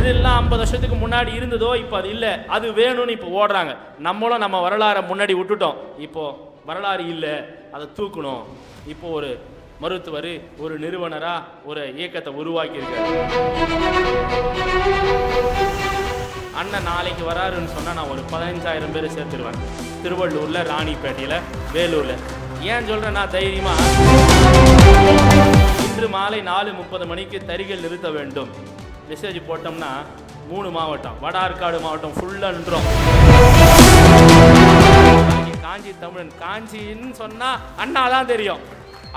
எதெல்லாம் ஐம்பது வருஷத்துக்கு முன்னாடி இருந்ததோ இப்போ அது இல்லை. அது வேணும்னு இப்போ ஓடுறாங்க. நம்மளும் நம்ம வரலாறை முன்னாடி விட்டுட்டோம். இப்போ வரலாறு இல்லை. அதை தூக்கணும். இப்போ ஒரு மருத்துவர் ஒரு நிறுவனராக ஒரு இயக்கத்தை உருவாக்கியிருக்காரு. அண்ணன் நாளைக்கு வராருன்னு சொன்னால் நான் ஒரு பதினஞ்சாயிரம் பேர் சேர்த்துருவேன். திருவள்ளூரில் ராணிப்பேட்டையில் வேலூரில். ஏன் சொல்கிறேன் நான் தைரியமாக இன்று மாலை நாலு முப்பது மணிக்கு தறிகள் நிறுத்த வேண்டும். மெசேஜ் போட்டோம்னா மூணு மாவட்டம் வட ஆற்காடு மாவட்டம் ஃபுல்லாக நின்றோம் காஞ்சி காஞ்சி தமிழன் காஞ்சின்னு சொன்னால் அண்ணா தான் தெரியும்.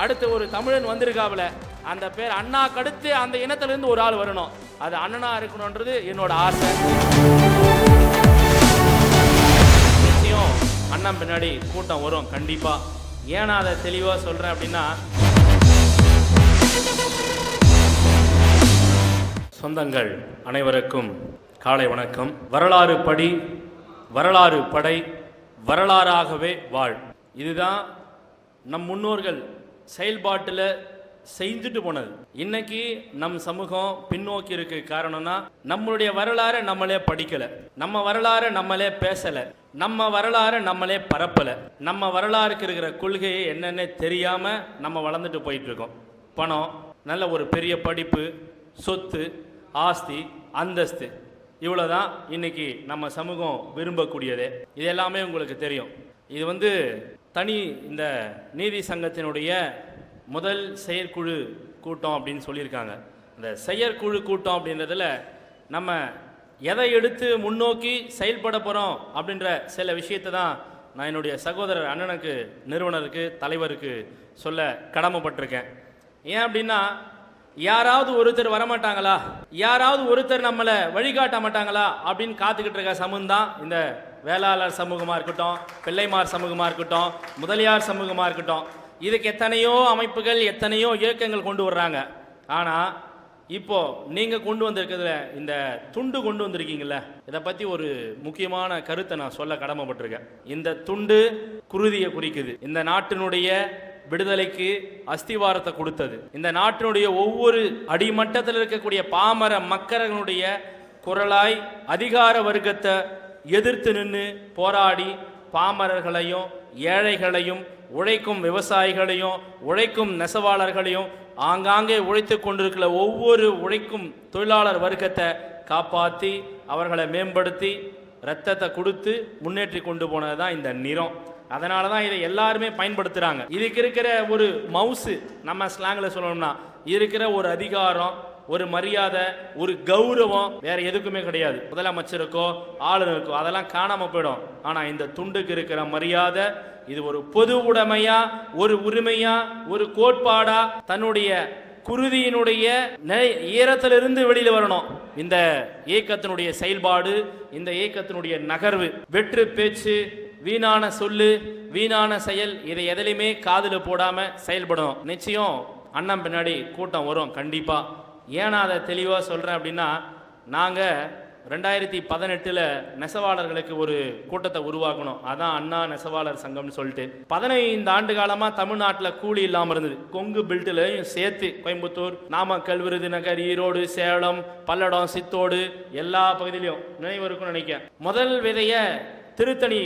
அடுத்து ஒரு தமிழன் வந்திருக்காப்புல அந்த பேர் அண்ணாக்கு அடுத்து அந்த இனத்துலேருந்து ஒரு ஆள் வரணும். அது அண்ணனா இருக்கணுன்றது என்னோட ஆசை. நிச்சயம் அண்ணன் பின்னாடி கூட்டம் வரும் கண்டிப்பாக ஏன் அதை தெளிவாக சொல்கிறேன் அப்படின்னா சொந்தங்கள் அனைவருக்கும் காலை வணக்கம். வரலாறு படி வரலாறு படை வரலாறாகவே வாழ். இதுதான் நம் முன்னோர்கள் செயல்பாட்டில் செஞ்சுட்டு போனது. இன்னைக்கு நம் சமூகம் பின்னோக்கி இருக்கு காரணம்னா நம்மளுடைய வரலாறை நம்மளே படிக்கல. நம்ம வரலாறை நம்மளே பேசல. நம்ம வரலாறை நம்மளே பரப்பல. நம்ம வரலாறுக்கு இருக்கிற கொள்கையை என்னென்ன தெரியாம நம்ம வளர்ந்துட்டு போயிட்டு இருக்கோம். பணம் நல்ல ஒரு பெரிய படிப்பு சொத்து ஆஸ்தி அந்தஸ்து. இவ்வளோ தான் இன்னைக்கு நம்ம சமூகம் விரும்பக்கூடியது. இது எல்லாமே உங்களுக்கு தெரியும். இது வந்து தனி இந்த நீதி சங்கத்தினுடைய முதல் செயற்குழு கூட்டம் அப்படின்னு சொல்லியிருக்காங்க. இந்த செயற்குழு கூட்டம் அப்படின்றதில் நம்ம எதை எடுத்து முன்னோக்கி செயல்பட போகிறோம் அப்படின்ற சில விஷயத்தை தான் நான் என்னுடைய சகோதரர் அண்ணனுக்கு நிறுவனருக்கு தலைவருக்கு சொல்ல கடமைப்பட்டிருக்கேன். ஏன் அப்படின்னா யாராவது ஒருத்தர் வரமாட்டாங்களா? யாராவது ஒருத்தர் நம்மளை வழிகாட்ட மாட்டாங்களா? அப்படின்னு காத்துக்கிட்டு இருக்க சமூகம் தான் இந்த வேளாளர் சமூகமாக இருக்கட்டும் பிள்ளைமார் சமூகமாக இருக்கட்டும் முதலியார் சமூகமாக இருக்கட்டும். இதுக்கு எத்தனையோ அமைப்புகள் எத்தனையோ இயக்கங்கள் கொண்டு வர்றாங்க. ஆனால் இப்போது நீங்கள் கொண்டு வந்திருக்கிறதுல இந்த துண்டு கொண்டு வந்திருக்கீங்கள இதை பற்றி ஒரு முக்கியமான கருத்தை நான் சொல்ல கடமைப்பட்டிருக்கேன். இந்த துண்டு குருதியை குறிக்குது. இந்த நாட்டினுடைய விடுதலைக்கு அஸ்திவாரத்தை கொடுத்தது. இந்த நாட்டினுடைய ஒவ்வொரு அடிமட்டத்தில் இருக்கக்கூடிய பாமர மக்களுடைய குரலாய் அதிகார வர்க்கத்தை எதிர்த்து நின்று போராடி பாமரர்களையும் ஏழைகளையும் உழைக்கும் விவசாயிகளையும் உழைக்கும் நெசவாளர்களையும் ஆங்காங்கே உழைத்து கொண்டிருக்கிற ஒவ்வொரு உழைக்கும் தொழிலாளர் வர்க்கத்தை காப்பாற்றி அவர்களை மேம்படுத்தி ரத்தத்தை கொடுத்து முன்னேற்றி கொண்டு போனது தான் இந்த நிறம். அதனால தான் இதை எல்லாருமே பயன்படுத்துகிறாங்க இதுக்கு இருக்கிற ஒரு மவுசு நம்ம ஸ்லாங்கில் சொல்லணும்னா இருக்கிற ஒரு அதிகாரம் ஒரு மரியாதை ஒரு கௌரவம் வேற எதுக்குமே கிடையாது. முதலமைச்சருக்கோ ஆளுநருக்கோ அதெல்லாம் காணாம போயிடும். ஆனா இந்த துண்டுக்கு இருக்கிற மரியாதை இது ஒரு பொது உடைமையா ஒரு உரிமையா ஒரு கோட்பாடா தன்னுடைய குருதியினுடைய நெ- ஈரத்திலிருந்து வெளியில வரணும். இந்த இயக்கத்தினுடைய செயல்பாடு இந்த இயக்கத்தினுடைய நகர்வு வெற்று பேச்சு வீணான சொல்லு வீணான செயல் இதை எதிலையுமே காதில் போடாமல் செயல்படணும். நிச்சயம் அண்ணன் பின்னாடி கூட்டம் வரும் கண்டிப்பாக ஏன் அதை தெளிவாக சொல்கிறேன் அப்படின்னா நாங்கள் ரெண்டாயிரத்தி பதினெட்டில் நெசவாளர்களுக்கு ஒரு கூட்டத்தை உருவாக்கணும். அதான் அண்ணா நெசவாளர் சங்கம்னு சொல்லிட்டு. பதினைந்து ஆண்டு காலமாக தமிழ்நாட்டில் கூலி இல்லாமல் இருந்தது. கொங்கு பெல்ட்லையும் சேர்த்து கோயம்புத்தூர் நாமக்கல் விருதுநகர் ஈரோடு சேலம் பல்லடம் சித்தோடு எல்லா பகுதியிலையும் நினைவு இருக்கும்னு நினைக்கிறேன். முதல் விதைய திருத்தணி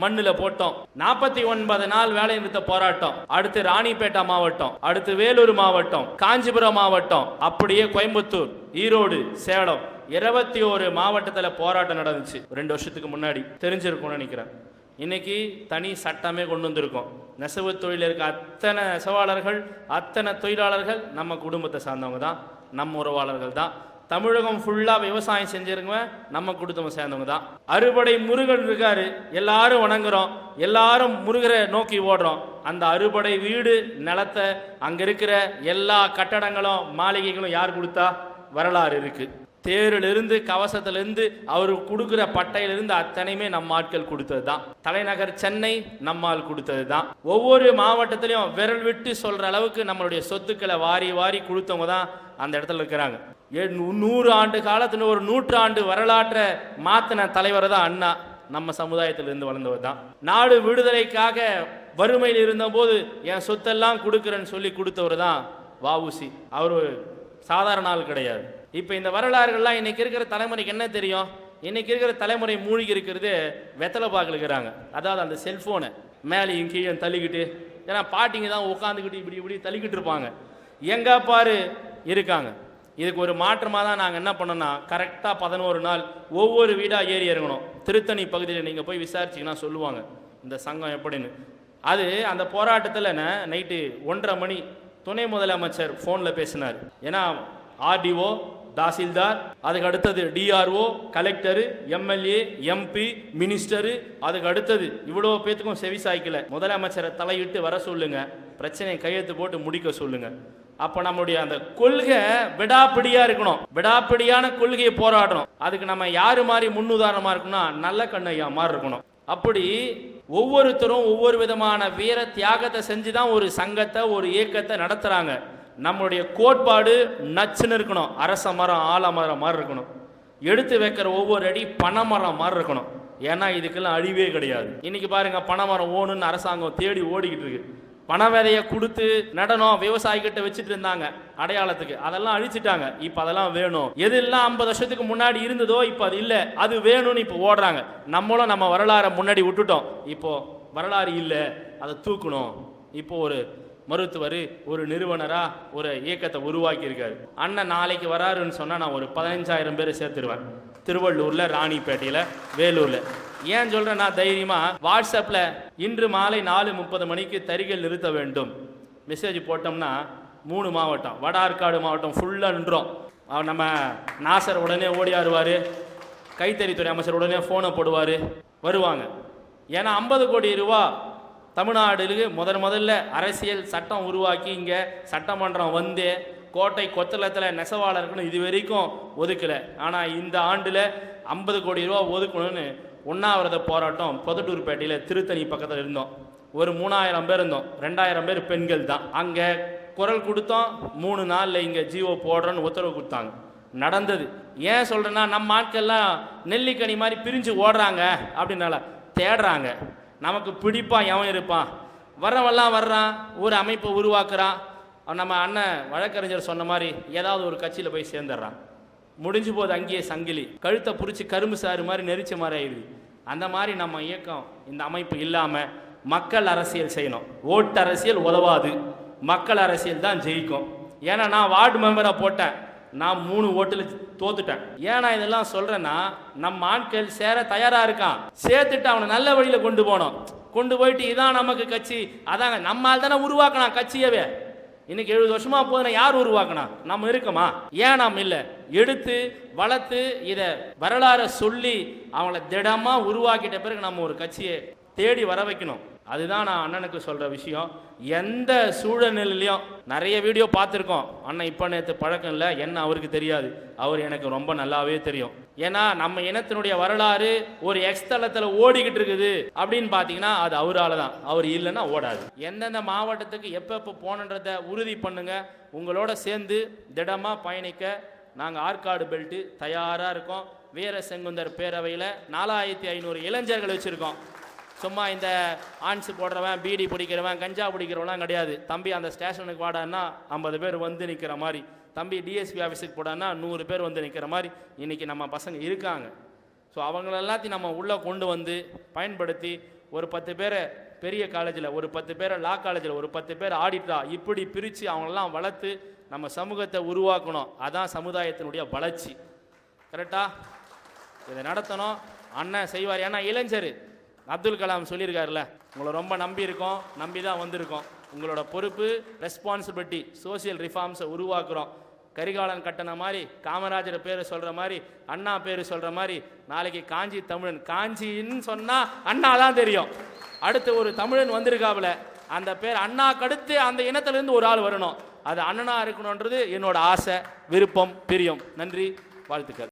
மண்ணில் போட்டோம். நாற்பத்தி ஒன்பது நாள் வேலை நிறுத்த போராட்டம். அடுத்து ராணிப்பேட்டை மாவட்டம். அடுத்து வேலூர் மாவட்டம். காஞ்சிபுரம் மாவட்டம். அப்படியே கோயம்புத்தூர் ஈரோடு சேலம். இருபத்தி ஒரு மாவட்டத்தில் போராட்டம் நடந்துச்சு. ரெண்டு வருஷத்துக்கு முன்னாடி. தெரிஞ்சிருக்கும்னு நினைக்கிறேன். இன்னைக்கு தனி சட்டமே கொண்டு வந்திருக்கோம். நெசவு தொழில் இருக்க அத்தனை நெசவாளர்கள் அத்தனை தொழிலாளர்கள் நம்ம குடும்பத்தை சார்ந்தவங்க தான். நம்ம உறவாளர்கள் தான். தமிழகம் ஃபுல்லாக விவசாயம் செஞ்சுருங்க நம்ம குடும்பம் சேர்ந்தவங்க தான். அறுபடை முருகன் இருக்காரு. எல்லாரும் வணங்குறோம். எல்லாரும் முருகரை நோக்கி ஓடுறோம். அந்த அறுபடை வீடு நிலத்தை அங்கே இருக்கிற எல்லா கட்டடங்களும் மாளிகைகளும் யார் கொடுத்தா? வரலாறு இருக்குது தேரிலிருந்து கவசத்திலிருந்து அவர் கொடுக்குற பட்டையிலிருந்து அத்தனையுமே நம்ம ஆட்கள் கொடுத்தது தான் தலைநகர் சென்னை நம்மால் கொடுத்தது தான் ஒவ்வொரு மாவட்டத்திலையும் விரல் விட்டு சொல்கிற அளவுக்கு நம்மளுடைய சொத்துக்களை வாரி வாரி கொடுத்தவங்க தான் அந்த இடத்துல இருக்கிறாங்க. நூறு ஆண்டு காலத்துல ஒரு நூற்றாண்டு வரலாற்றை மாத்தின தலைவர் தான் அண்ணா. நம்ம சமுதாயத்திலிருந்து வளர்ந்தவர் தான். நாடு விடுதலைக்காக வறுமையில் இருந்தபோது என் சொத்தெல்லாம் கொடுக்குறேன்னு சொல்லி கொடுத்தவர் தான் வாவுசி அவர் சாதாரண ஆள் கிடையாது. இப்போ இந்த வரலாறுகள்லாம் இன்னைக்கு இருக்கிற தலைமுறைக்கு என்ன தெரியும்? இன்னைக்கு இருக்கிற தலைமுறை மூழ்கி இருக்கிறது வெத்தலை பார்க்கலுக்குறாங்க அதாவது அந்த செல்ஃபோனை மேலேயும் கீழே தள்ளிக்கிட்டு ஏன்னா பாட்டிங்க தான் உட்காந்துக்கிட்டு இப்படி இப்படி தள்ளிக்கிட்டு இருப்பாங்க. எங்கே பாரு இருக்காங்க. இதுக்கு ஒரு மாற்றமாக தான் நாங்கள் என்ன பண்ணோன்னா கரெக்டாக பதினோரு நாள் ஒவ்வொரு வீடாக ஏறி இறங்கணும். திருத்தணி பகுதியில் நீங்கள் போய் விசாரிச்சிங்கன்னா சொல்லுவாங்க இந்த சங்கம் எப்படின்னு. அது அந்த போராட்டத்தில் நைட்டு ஒன்றரை மணி துணை முதலமைச்சர் ஃபோனில் பேசினார். ஏன்னா ஆர்டிஓ தாசில்தார் அதுக்கு அடுத்தது DRO collector MLA MP minister அதுக்கு அடுத்தது இவ்வளோ பேத்துக்கும் செவி சாய்க்கல. முதலமைச்சரை தலையிட்டு வர சொல்லுங்க பிரச்சனையை கையெழுத்து போட்டு முடிக்க சொல்லுங்க. அப்ப நம்மளுடைய அந்த கொள்கை விடாப்பிடியா இருக்கணும். விடாப்பிடியான கொள்கையை போராடணும். அதுக்கு நம்ம யாரு மாதிரி முன்னுதாரணமா இருக்கணும்னா நல்ல கண்ணையா மாதிரி இருக்கணும். அப்படி ஒவ்வொருத்தரும் ஒவ்வொரு விதமான வீர தியாகத்தை செஞ்சு தான் ஒரு சங்கத்தை ஒரு இயக்கத்தை நடத்துறாங்க. நம்மளுடைய கோட்பாடு நச்சுன்னு இருக்கணும். அரச மரம் ஆலமரம் மாதிரி இருக்கணும். எடுத்து வைக்கிற ஒவ்வொரு அடி பனைமரம் மாதிரி இருக்கணும். ஏன்னா இதுக்கெல்லாம் அழிவே கிடையாது. இன்னைக்கு பாருங்க பனைமரம் ஓணுன்னு அரசாங்கம் தேடி ஓடிக்கிட்டு இருக்கு. பண விதையை கொடுத்து நடனம் விவசாயிகிட்ட வச்சுட்டு இருந்தாங்க அடையாளத்துக்கு. அதெல்லாம் அழிச்சிட்டாங்க. இப்போ அதெல்லாம் வேணும். எது எல்லாம் ஐம்பது வருஷத்துக்கு முன்னாடி இருந்ததோ இப்போ அது இல்லை. அது வேணும்னு இப்போ ஓடுறாங்க. நம்மளும் நம்ம வரலாறை முன்னாடி விட்டுட்டோம். இப்போ வரலாறு இல்லை. அதை தூக்கணும். இப்போ ஒரு மருத்துவர் ஒரு நிறுவனராக ஒரு இயக்கத்தை உருவாக்கியிருக்காரு. அண்ணன் நாளைக்கு வராருன்னு சொன்னால் நான் ஒரு பதினஞ்சாயிரம் பேர் சேர்த்துருவேன். திருவள்ளூரில் ராணிப்பேட்டையில் வேலூரில். ஏன் சொல்றேன்னா தைரியமா வாட்ஸ்அப்பில் இன்று மாலை நாலு முப்பது மணிக்கு தறிகள் நிறுத்த வேண்டும். மெசேஜ் போட்டோம்னா மூணு மாவட்டம் வட ஆற்காடு மாவட்டம் ஃபுல்லாக நின்றோம். நம்ம நாசர் உடனே ஓடியாருவார் கைத்தறித்துறை அமைச்சர் உடனே ஃபோனை போடுவார். வருவாங்க. ஏன்னா ஐம்பது கோடி ரூபா தமிழ்நாடுக்கு முதன் முதல்ல அரசியல் சட்டம் உருவாக்கி இங்கே சட்டமன்றம் வந்து கோட்டை கொத்தளத்தில் நெசவாளர்களும் இது வரைக்கும் ஒதுக்கலை. ஆனால் இந்த ஆண்டில் ஐம்பது கோடி ரூபா ஒதுக்கணும்னு உண்ணாவிரத போராட்டம் பொதட்டூர்பேட்டையில் திருத்தணி பக்கத்தில் இருந்தோம். ஒரு மூணாயிரம் பேர் இருந்தோம். ரெண்டாயிரம் பேர் பெண்கள் தான். அங்கே குரல் கொடுத்தோம். மூணு நாளில் இங்கே ஜியோ போடுறோன்னு உத்தரவு கொடுத்தாங்க. நடந்தது. ஏன் சொல்கிறேன்னா நம்ம ஆட்கள்லாம் நெல்லிக்கனி மாதிரி பிரிஞ்சு ஓடுறாங்க அப்படின்னால தேடுறாங்க. நமக்கு பிடிப்பான் எவன் இருப்பான்? வர்றவெல்லாம் வர்றான். ஒரு அமைப்பை உருவாக்குறான். நம்ம அண்ணன் வழக்கறிஞர் சொன்ன மாதிரி ஏதாவது ஒரு கட்சியில் போய் சேர்ந்துடுறான். முடிஞ்சு போது அங்கேயே சங்கிலி. கழுத்தை பிடிச்சி கரும்பு சாறு மாதிரி நெரிச்ச மாதிரி ஆயிடுது. அந்த மாதிரி நம்ம இயக்கம் இந்த அமைப்பு இல்லாமல் மக்கள் அரசியல் செய்யணும். ஓட்டு அரசியல் உதவாது. மக்கள் அரசியல் தான் ஜெயிக்கும். ஏன்னா நான் வார்டு மெம்பராக போட்டேன். நான் மூணு ஓட்டில் தோத்துட்டேன். ஏன் நான் இதெல்லாம் சொல்கிறேன்னா நம்ம ஆட்கள் சேர தயாராக இருக்கான். சேர்த்துட்டு அவனை நல்ல வழியில் கொண்டு போனோம். கொண்டு போயிட்டு இதான் நமக்கு கட்சி. அதாங்க நம்மால் தானே உருவாக்கினான் கட்சியவே. இன்னைக்கு எழுபது வருஷமா போதுனா யார் உருவாக்கினா? நம்ம இருக்கோமா? ஏன் நாம் இல்லை? எடுத்து வளர்த்து இதை வரலாறை சொல்லி அவங்கள திடமாக உருவாக்கிட்ட பிறகு நம்ம ஒரு கட்சியை தேடி வர வைக்கணும். அதுதான் நான் அண்ணனுக்கு சொல்கிற விஷயம். எந்த சூழ்நிலையிலையும் நிறைய வீடியோ பார்த்துருக்கோம். அண்ணன் இப்போ நேற்று பழக்கம் இல்லை என்ன அவருக்கு தெரியாது. அவர் எனக்கு ரொம்ப நல்லாவே தெரியும். ஏன்னா நம்ம இனத்தினுடைய வரலாறு ஒரு எக்ஸ்தலத்தில் ஓடிக்கிட்டு இருக்குது. அப்படின்னு பார்த்தீங்கன்னா அது அவரால் தான் அவர் இல்லைன்னா ஓடாது. எந்தெந்த மாவட்டத்துக்கு எப்பப்போ போகணுன்றத உறுதி பண்ணுங்கள் உங்களோட சேர்ந்து திடமாக பயணிக்க நாங்கள் ஆற்காடு பெல்ட்டு தயாராக இருக்கோம். வீர செங்குந்தர் பேரவையில் நாலாயிரத்தி ஐநூறு இளைஞர்கள் வச்சுருக்கோம். சும்மா இந்த ஆன்ஸ் போடுறவன் பீடி பிடிக்கிறவன் கஞ்சா பிடிக்கிறவன்லாம் கிடையாது. தம்பி அந்த ஸ்டேஷனுக்கு வாடான்னா ஐம்பது பேர் வந்து நிற்கிற மாதிரி. தம்பி டிஎஸ்பி ஆஃபீஸுக்கு போடான்னா நூறு பேர் வந்து நிற்கிற மாதிரி. இன்றைக்கி நம்ம பசங்க இருக்காங்க. ஸோ அவங்கள எல்லாத்தையும் நம்ம உள்ளே கொண்டு வந்து பயன்படுத்தி ஒரு பத்து பேரை பெரிய காலேஜில் ஒரு பத்து பேரை லா காலேஜில் ஒரு பத்து பேர் ஆடிட்டா இப்படி பிரித்து அவங்களெல்லாம் வளர்த்து நம்ம சமூகத்தை உருவாக்கணும். அதான் சமுதாயத்தினுடைய வளர்ச்சி. கரெக்டா? இதை நடத்தணும். அண்ணன் செய்வார். ஏன்னா இளைஞர். அப்துல் கலாம் சொல்லியிருக்காருல்ல உங்களை ரொம்ப நம்பி இருக்கோம் நம்பி தான் வந்திருக்கோம். உங்களோட பொறுப்பு ரெஸ்பான்சிபிலிட்டி சோசியல் ரிஃபார்ம்ஸை உருவாக்குறோம். கரிகாலன் கட்டண மாதிரி காமராஜர் பேர் சொல்கிற மாதிரி அண்ணா பேர் சொல்கிற மாதிரி நாளைக்கு காஞ்சி தமிழன். காஞ்சின்னு சொன்னால் அண்ணா தான் தெரியும். அடுத்து ஒரு தமிழன் வந்திருக்காப்புல அந்த பேர் அண்ணாக்கு அடுத்து அந்த இனத்துலேருந்து ஒரு ஆள் வரணும். அது அண்ணனாக இருக்கணுன்றது என்னோட ஆசை விருப்பம் பிரியம். நன்றி வாழ்த்துக்கள்.